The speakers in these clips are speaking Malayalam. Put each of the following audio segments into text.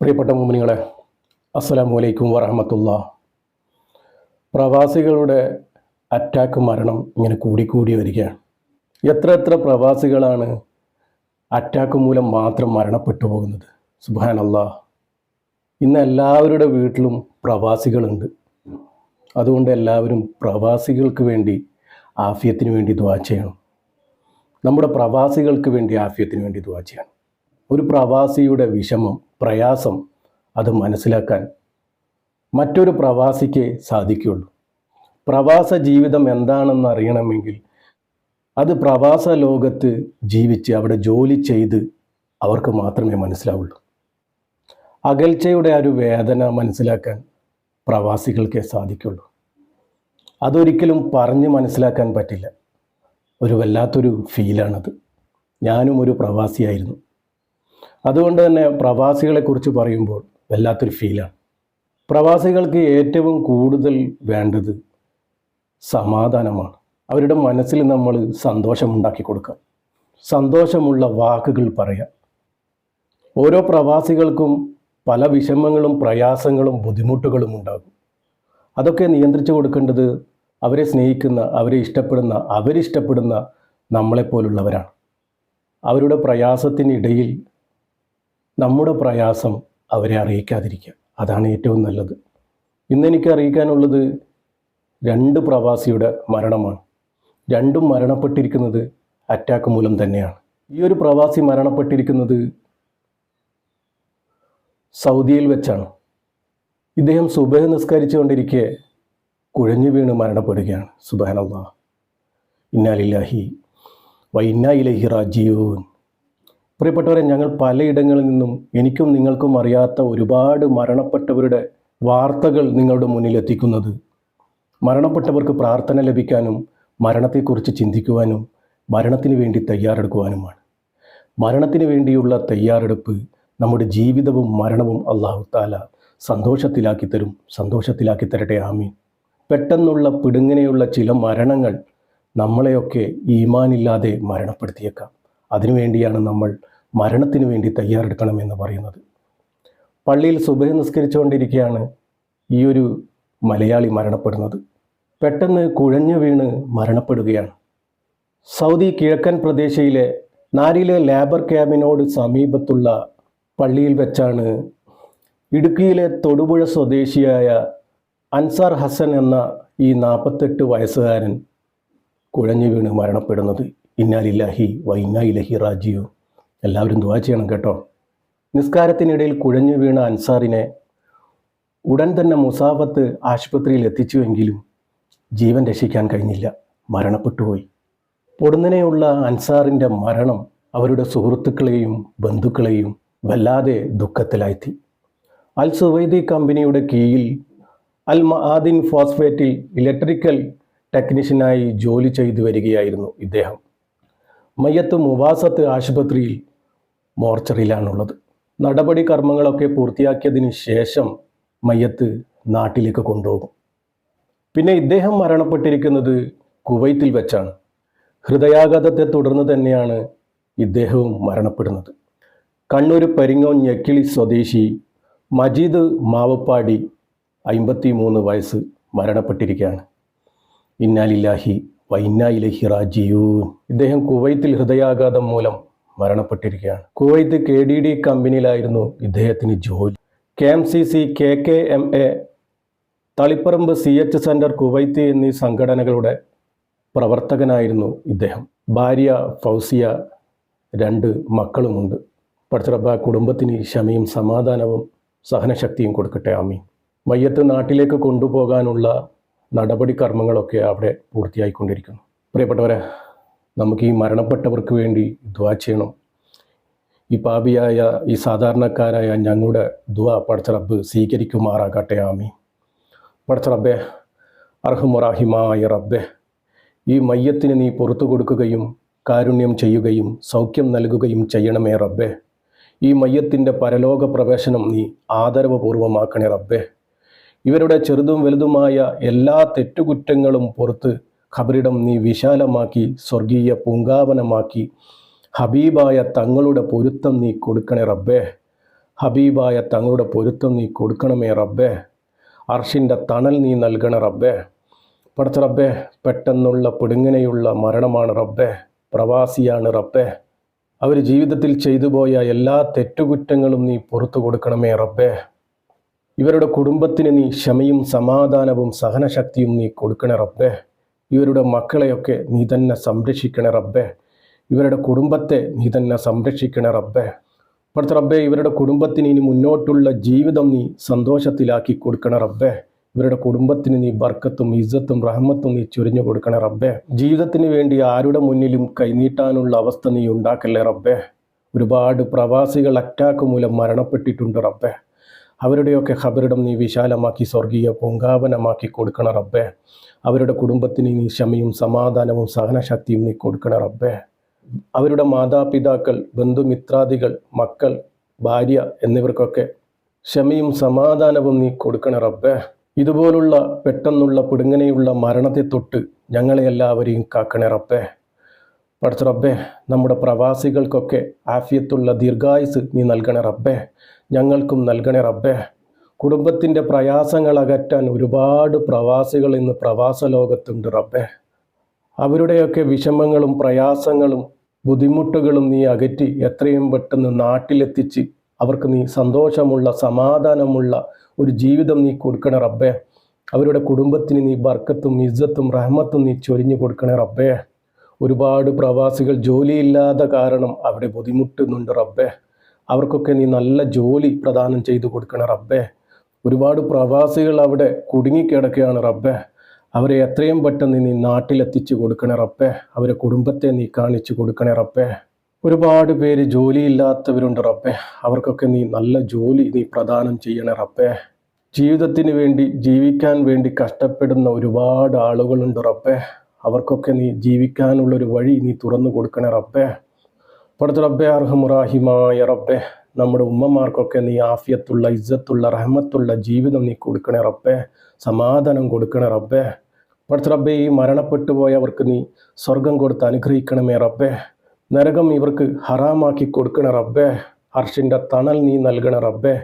പ്രിയപ്പെട്ട മോമിനികളെ അസ്സലാമു വലൈക്കും വറഹമത്തുള്ള. പ്രവാസികളുടെ അറ്റാക്ക് മരണം ഇങ്ങനെ കൂടിക്കൂടി വരികയാണ്. എത്ര എത്ര പ്രവാസികളാണ് അറ്റാക്ക് മൂലം മാത്രം മരണപ്പെട്ടു പോകുന്നത്? സുബാനല്ലാ ഇന്ന് എല്ലാവരുടെ വീട്ടിലും പ്രവാസികളുണ്ട്. അതുകൊണ്ട് എല്ലാവരും പ്രവാസികൾക്ക് വേണ്ടി ആഫിയത്തിന് വേണ്ടി ദ്വാ ചെയ്യണം. നമ്മുടെ പ്രവാസികൾക്ക് വേണ്ടി ആഫിയത്തിന് വേണ്ടി ദ്വാ ചെയ്യണം. ഒരു പ്രവാസിയുടെ വിഷമം പ്രയാസം അത് മനസ്സിലാക്കാൻ മറ്റൊരു പ്രവാസിക്ക് സാധിക്കുകയുള്ളൂ. പ്രവാസ ജീവിതം എന്താണെന്ന് അറിയണമെങ്കിൽ അത് പ്രവാസ ലോകത്ത് ജീവിച്ച് അവിടെ ജോലി ചെയ്ത് അവർക്ക് മാത്രമേ മനസ്സിലാവുള്ളൂ. അകൽച്ചയുടെ ഒരു വേദന മനസ്സിലാക്കാൻ പ്രവാസികൾക്കേ സാധിക്കുള്ളൂ അതൊരിക്കലും പറഞ്ഞ് മനസ്സിലാക്കാൻ പറ്റില്ല. ഒരു വല്ലാത്തൊരു ഫീലാണത് ഞാനും ഒരു പ്രവാസിയായിരുന്നു. അതുകൊണ്ട് തന്നെ പ്രവാസികളെക്കുറിച്ച് പറയുമ്പോൾ വല്ലാത്തൊരു ഫീലാണ് പ്രവാസികൾക്ക് ഏറ്റവും കൂടുതൽ വേണ്ടത് സമാധാനമാണ്. അവരുടെ മനസ്സിൽ നമ്മൾ സന്തോഷമുണ്ടാക്കി കൊടുക്കുക. സന്തോഷമുള്ള വാക്കുകൾ പറയാം ഓരോ പ്രവാസികൾക്കും പല വിഷമങ്ങളും പ്രയാസങ്ങളും ബുദ്ധിമുട്ടുകളും ഉണ്ടാകും. അതൊക്കെ നിയന്ത്രിച്ചു കൊടുക്കേണ്ടത് അവരെ സ്നേഹിക്കുന്ന അവരെ ഇഷ്ടപ്പെടുന്ന അവരിഷ്ടപ്പെടുന്ന നമ്മളെപ്പോലുള്ളവരാണ്. അവരുടെ പ്രയാസത്തിനിടയിൽ നമ്മുടെ പ്രയാസം അവരെ അറിയിക്കാതിരിക്കുക. അതാണ് ഏറ്റവും നല്ലത്. ഇന്നെനിക്ക് അറിയിക്കാനുള്ളത് രണ്ട് പ്രവാസിയുടെ മരണമാണ്. രണ്ടും മരണപ്പെട്ടിരിക്കുന്നത് അറ്റാക്ക് മൂലം തന്നെയാണ്. ഈ ഒരു പ്രവാസി മരണപ്പെട്ടിരിക്കുന്നത് സൗദിയിൽ വെച്ചാണ്. ഇദ്ദേഹം സുബഹ നിസ്കരിച്ചുകൊണ്ടിരിക്കെ കുഴഞ്ഞു വീണ് മരണപ്പെടുകയാണ്. സുബാനല്ലാ ഇന്നാലില്ലാഹി വ ഇന്നാ ഇലഹി റാജിയൂൻ പ്രിയപ്പെട്ടവരെ ഞങ്ങൾ പലയിടങ്ങളിൽ നിന്നും എനിക്കും നിങ്ങൾക്കും അറിയാത്ത ഒരുപാട് മരണപ്പെട്ടവരുടെ വാർത്തകൾ നിങ്ങളുടെ മുന്നിൽ എത്തിക്കുന്നത്. മരണപ്പെട്ടവർക്ക് പ്രാർത്ഥന ലഭിക്കാനും മരണത്തെക്കുറിച്ച് ചിന്തിക്കുവാനും മരണത്തിന് വേണ്ടി തയ്യാറെടുക്കുവാനുമാണ്. മരണത്തിന് വേണ്ടിയുള്ള തയ്യാറെടുപ്പ് നമ്മുടെ ജീവിതവും മരണവും അള്ളാഹു താല സന്തോഷത്തിലാക്കി തരും സന്തോഷത്തിലാക്കി തരട്ടെ ആമീൻ. പെട്ടെന്നുള്ള പിടുങ്ങനെയുള്ള ചില മരണങ്ങൾ നമ്മളെയൊക്കെ ഈമാനില്ലാതെ മരണപ്പെടുത്തിയേക്കാം. അതിനുവേണ്ടിയാണ് നമ്മൾ മരണത്തിന് വേണ്ടി തയ്യാറെടുക്കണമെന്ന് പറയുന്നത്. പള്ളിയിൽ സുബഹ നിസ്കരിച്ചുകൊണ്ടിരിക്കുകയാണ് ഈ ഒരു മലയാളി മരണപ്പെടുന്നത്. പെട്ടെന്ന് കുഴഞ്ഞു വീണ് മരണപ്പെടുകയാണ്. സൗദി കിഴക്കൻ പ്രദേശയിലെ നാരിയിലെ ലേബർ ക്യാമ്പിനോട് സമീപത്തുള്ള പള്ളിയിൽ വെച്ചാണ് ഇടുക്കിയിലെ തൊടുപുഴ സ്വദേശിയായ അൻസാർ ഹസൻ എന്ന ഈ നാൽപ്പത്തെട്ട് വയസ്സുകാരൻ കുഴഞ്ഞു വീണ് മരണപ്പെടുന്നത്. ഇന്നാലില്ലാഹി വ ഇന്നാ ഇലഹി റാജിയോ എല്ലാവരും ദുവാ ചെയ്യണം കേട്ടോ. നിസ്കാരത്തിനിടയിൽ കുഴഞ്ഞു വീണ അൻസാറിനെ ഉടൻ തന്നെ മുസാഫത്ത് ആശുപത്രിയിൽ എത്തിച്ചുവെങ്കിലും ജീവൻ രക്ഷിക്കാൻ കഴിഞ്ഞില്ല. മരണപ്പെട്ടുപോയി. പൊടുന്നനെയുള്ള അൻസാറിന്റെ മരണം അവരുടെ സുഹൃത്തുക്കളെയും ബന്ധുക്കളെയും വല്ലാതെ ദുഃഖത്തിലാഴ്ത്തി. അൽ സുവൈദി കമ്പനിയുടെ കീഴിൽ അൽ മഹാദിൻ ഫോസ്ഫേറ്റിൽ ഇലക്ട്രിക്കൽ ടെക്നീഷ്യനായി ജോലി ചെയ്തു വരികയായിരുന്നു ഇദ്ദേഹം. മയ്യത്ത് മുവാസത്ത് ആശുപത്രിയിൽ മോർച്ചറിയിലാണുള്ളത്. നടപടി കർമ്മങ്ങളൊക്കെ പൂർത്തിയാക്കിയതിന് ശേഷം മയ്യത്ത് നാട്ടിലേക്ക് കൊണ്ടുപോകും. പിന്നെ ഇദ്ദേഹം മരണപ്പെട്ടിരിക്കുന്നത് കുവൈത്തിൽ വെച്ചാണ്. ഹൃദയാഘാതത്തെ തുടർന്ന് തന്നെയാണ് ഇദ്ദേഹവും മരണപ്പെടുന്നത്. കണ്ണൂർ പരിങ്ങോൻ ഞെക്കിളി സ്വദേശി മജീദ് മാവപ്പാടി അമ്പത്തി മൂന്ന് വയസ്സ് മരണപ്പെട്ടിരിക്കുകയാണ്. ഇന്നാലില്ലാഹി റാജിയൂൻ ഇദ്ദേഹം കുവൈത്തിൽ ഹൃദയാഘാതം മൂലം മരണപ്പെട്ടിരിക്കുകയാണ്. കുവൈത്ത് കെ ഡി ഡി കമ്പനിയിലായിരുന്നു ഇദ്ദേഹത്തിന് ജോലി. K M C C K K M A Taliparamba C H centre Kuwait എന്നീ സംഘടനകളുടെ പ്രവർത്തകനായിരുന്നു ഇദ്ദേഹം. ഭാര്യ ഫൗസിയ രണ്ട് മക്കളുമുണ്ട്. പഠിച്ചറബ കുടുംബത്തിന് ക്ഷമയും സമാധാനവും സഹനശക്തിയും കൊടുക്കട്ടെ. ആമീൻ. മയ്യത്ത് നാട്ടിലേക്ക് കൊണ്ടുപോകാനുള്ള നടപടി കർമ്മങ്ങളൊക്കെ അവിടെ പൂർത്തിയായിക്കൊണ്ടിരിക്കുന്നു. പ്രിയപ്പെട്ടവരെ നമുക്ക് ഈ മരണപ്പെട്ടവർക്ക് വേണ്ടി ദ്വാ ചെയ്യണം. ഈ പാപിയായ ഈ സാധാരണക്കാരായ ഞങ്ങളുടെ ദ്വാ പടച്ചറബ് സ്വീകരിക്കുമാറാകട്ടെ ആമി പടച്ചറബെ അർഹമുറാഹിമായ റബ്ബെ ഈ മയ്യത്തിന് നീ പുറത്തു കൊടുക്കുകയും കാരുണ്യം ചെയ്യുകയും സൗഖ്യം നൽകുകയും ചെയ്യണമേ റബ്ബെ. ഈ മയ്യത്തിന്റെ പരലോക പ്രവേശനം നീ ആദരവപൂർവമാക്കണേ റബ്ബെ. ഇവരുടെ ചെറുതും വലുതുമായ എല്ലാ തെറ്റുകുറ്റങ്ങളും പുറത്ത് ഖബറിടം നീ വിശാലമാക്കി സ്വർഗീയ പൂങ്കാവനമാക്കി. ഹബീബായ തങ്ങളുടെ പൊരുത്തം നീ കൊടുക്കണേ റബ്ബേ. ഹബീബായ തങ്ങളുടെ പൊരുത്തം നീ കൊടുക്കണമേ റബ്ബേ. അർഷിന്റെ തണൽ നീ നൽകണ റബ്ബേ. പടച്ച റബ്ബേ പെട്ടെന്നുള്ള പിടുങ്ങനെയുള്ള മരണമാണ് റബ്ബേ. പ്രവാസിയാണ് റബ്ബേ. അവർ ജീവിതത്തിൽ ചെയ്തു പോയ എല്ലാ തെറ്റുകുറ്റങ്ങളും നീ പുറത്തു കൊടുക്കണമേ റബ്ബേ. ഇവരുടെ കുടുംബത്തിന് നീ ക്ഷമയും സമാധാനവും സഹനശക്തിയും നീ കൊടുക്കണേ റബ്ബേ. ഇവരുടെ മക്കളെയൊക്കെ നീ തന്നെ സംരക്ഷിക്കണേ റബ്ബേ. ഇവരുടെ കുടുംബത്തെ നീ തന്നെ സംരക്ഷിക്കണേ റബ്ബേ. ഇപ്പോഴത്തെ റബ്ബേ ഇവരുടെ കുടുംബത്തിന് ഇനി മുന്നോട്ടുള്ള ജീവിതം നീ സന്തോഷത്തിലാക്കി കൊടുക്കണേ റബ്ബേ. ഇവരുടെ കുടുംബത്തിന് നീ ബർക്കത്തും ഇജ്ജത്തും റഹ്മത്തും നീ ചൊരിഞ്ഞു കൊടുക്കണേ റബ്ബേ. ജീവിതത്തിന് വേണ്ടി ആരുടെ മുന്നിലും കൈനീട്ടാനുള്ള അവസ്ഥ നീ ഉണ്ടാക്കല്ലേ റബ്ബേ. ഒരുപാട് പ്രവാസികൾ അറ്റാക്ക് മൂലം മരണപ്പെട്ടിട്ടുണ്ട് റബ്ബേ. അവരുടെയൊക്കെ ഖബറിടം നീ വിശാലമാക്കി സ്വർഗീയ പൊങ്കാവനമാക്കി കൊടുക്കണ റബ്ബേ. അവരുടെ കുടുംബത്തിന് നീ ക്ഷമയും സമാധാനവും സഹനശക്തിയും നീ കൊടുക്കണ റബ്ബേ. അവരുടെ മാതാപിതാക്കൾ ബന്ധുമിത്രാദികൾ മക്കൾ ഭാര്യ എന്നിവർക്കൊക്കെ ക്ഷമയും സമാധാനവും നീ കൊടുക്കണ റബ്ബേ. ഇതുപോലുള്ള പെട്ടെന്നുള്ള പിടുങ്ങനെയുള്ള മരണത്തെ തൊട്ട് ഞങ്ങളെ എല്ലാവരെയും കാക്കണേ റബ്ബേ. പഠിച്ച റബ്ബേ നമ്മുടെ പ്രവാസികൾക്കൊക്കെ ആഫിയത്തുള്ള ദീർഘായുസ് നീ നൽകണേ റബ്ബേ. ഞങ്ങൾക്കും നൽകണേ റബ്ബേ. കുടുംബത്തിന്റെ പ്രയാസങ്ങൾ അകറ്റാൻ ഒരുപാട് പ്രവാസികൾ ഇന്ന് പ്രവാസ ലോകത്തുണ്ട് റബ്ബേ. അവരുടെയൊക്കെ വിഷമങ്ങളും പ്രയാസങ്ങളും ബുദ്ധിമുട്ടുകളും നീ അകറ്റി എത്രയും പെട്ടെന്ന് നാട്ടിലെത്തിച്ച് അവർക്ക് നീ സന്തോഷമുള്ള സമാധാനമുള്ള ഒരു ജീവിതം നീ കൊടുക്കണേ റബ്ബേ. അവരുടെ കുടുംബത്തിന് നീ ബർക്കത്തും ഇജ്ജത്തും റഹ്മത്തും നീ ചൊരിഞ്ഞു കൊടുക്കണേ റബ്ബേ. ഒരുപാട് പ്രവാസികൾ ജോലിയില്ലാത്ത കാരണം അവിടെ ബുദ്ധിമുട്ടുന്നുണ്ട് റബ്ബേ. അവർക്കൊക്കെ നീ നല്ല ജോലി പ്രദാനം ചെയ്തു കൊടുക്കണം റബ്ബേ. ഒരുപാട് പ്രവാസികൾ അവിടെ കുടുങ്ങിക്കിടക്കുകയാണ് റബ്ബേ. അവരെ എത്രയും പെട്ടെന്ന് നീ നാട്ടിലെത്തിച്ചു കൊടുക്കണേ റബ്ബേ. അവരെ കുടുംബത്തെ നീ കാണിച്ചു കൊടുക്കണേ റബ്ബേ. ഒരുപാട് പേര് ജോലിയില്ലാത്തവരുണ്ട് റബ്ബേ. അവർക്കൊക്കെ നീ നല്ല ജോലി നീ പ്രദാനം ചെയ്യണേ റബ്ബേ. ജീവിതത്തിന് വേണ്ടി ജീവിക്കാൻ വേണ്ടി കഷ്ടപ്പെടുന്ന ഒരുപാട് ആളുകളുണ്ട് റബ്ബേ. അവർക്കൊക്കെ നീ ജീവിക്കാനുള്ളൊരു വഴി നീ തുറന്നു കൊടുക്കണേ റബ്ബേ. പടത്ത് റബ്ബെ അർഹമുറാഹിമായ റബ്ബെ നമ്മുടെ ഉമ്മമാർക്കൊക്കെ നീ ആഫിയത്തുള്ള ഇജ്ജത്തുള്ള റഹ്മത്തുള്ള ജീവിതം നീ കൊടുക്കണേ റബ്ബെ. സമാധാനം കൊടുക്കണേ റബ്ബെ. പടത്ത് റബ്ബെ ഈ മരണപ്പെട്ടു പോയവർക്ക് നീ സ്വർഗം കൊടുത്ത് അനുഗ്രഹിക്കണമേ റബ്ബെ. നരകം ഇവർക്ക് ഹറാമാക്കി കൊടുക്കണേ റബ്ബേ. ഹർഷിന്റെ തണൽ നീ നൽകണ റബ്ബേ.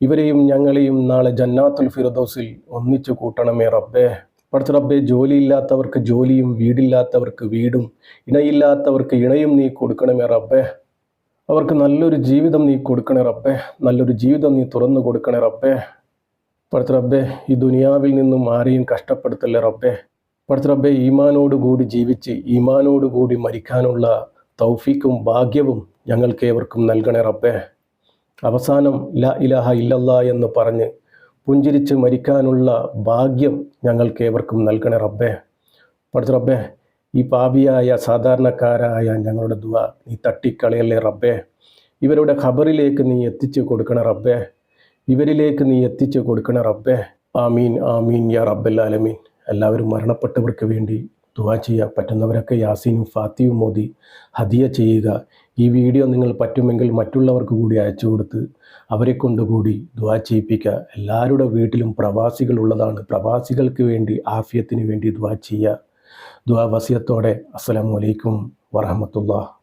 ഇവരെയും ഞങ്ങളെയും നാളെ ജന്നാത്തുൽ ഫിറദോസിൽ ഒന്നിച്ചു കൂട്ടണമേ റബ്ബെ. പഠിച്ച റബ്ബെ ജോലിയില്ലാത്തവർക്ക് ജോലിയും വീടില്ലാത്തവർക്ക് വീടും ഇണയില്ലാത്തവർക്ക് ഇണയും നീ കൊടുക്കണമേ റബ്ബെ. അവർക്ക് നല്ലൊരു ജീവിതം നീ കൊടുക്കണേ റബ്ബെ. നല്ലൊരു ജീവിതം നീ തുറന്നു കൊടുക്കണേ റബ്ബെ. റബ്ബെ ഈ ദുനിയാവിൽ നിന്നും ആരെയും കഷ്ടപ്പെടുത്തല്ലേ റബ്ബെ. പഠിച്ച റബ്ബെ ഈമാനോട് കൂടി ജീവിച്ച് ഈമാനോട് കൂടി മരിക്കാനുള്ള തൗഫീക്കും ഭാഗ്യവും ഞങ്ങൾക്ക് ഏവർക്കും നൽകണേ റബ്ബെ. അവസാനം ല ഇലാഹ ഇല്ലല്ല എന്ന് പറഞ്ഞ് പുഞ്ചിരിച്ച് മരിക്കാനുള്ള ഭാഗ്യം ഞങ്ങൾക്ക് ഏവർക്കും നൽകണേ റബ്ബേ. പഠിച്ച റബ്ബേ ഈ പാപിയായ സാധാരണക്കാരായ ഞങ്ങളുടെ ദുവ നീ തട്ടിക്കളയല്ലേ റബ്ബേ. ഇവരുടെ ഖബറിലേക്ക് നീ എത്തിച്ചു കൊടുക്കണ റബ്ബേ. ഇവരിലേക്ക് നീ എത്തിച്ചു കൊടുക്കണ റബ്ബേ. ആമീൻ ആമീൻ യാ റബ്ബല്ലാലമീൻ എല്ലാവരും മരണപ്പെട്ടവർക്ക് വേണ്ടി ദുവാ ചെയ്യുക പറ്റുന്നവരൊക്കെ യാസീനും ഫാത്തിയും മോദി ഹദിയ ചെയ്യുക. ഈ വീഡിയോ നിങ്ങൾ പറ്റുമെങ്കിൽ മറ്റുള്ളവർക്ക് കൂടി അയച്ചു കൊടുത്ത് അവരെ കൊണ്ടുകൂടി ദുവാ ചെയ്യിപ്പിക്കുക. എല്ലാവരുടെ വീട്ടിലും പ്രവാസികൾ ഉള്ളതാണ്. പ്രവാസികൾക്ക് വേണ്ടി ആഫിയത്തിന് വേണ്ടി ദുവാ ചെയ്യുക. ദുവാ വസിയത്തോടെ അസ്സലാമലൈക്കും വറഹമത്തുള്ള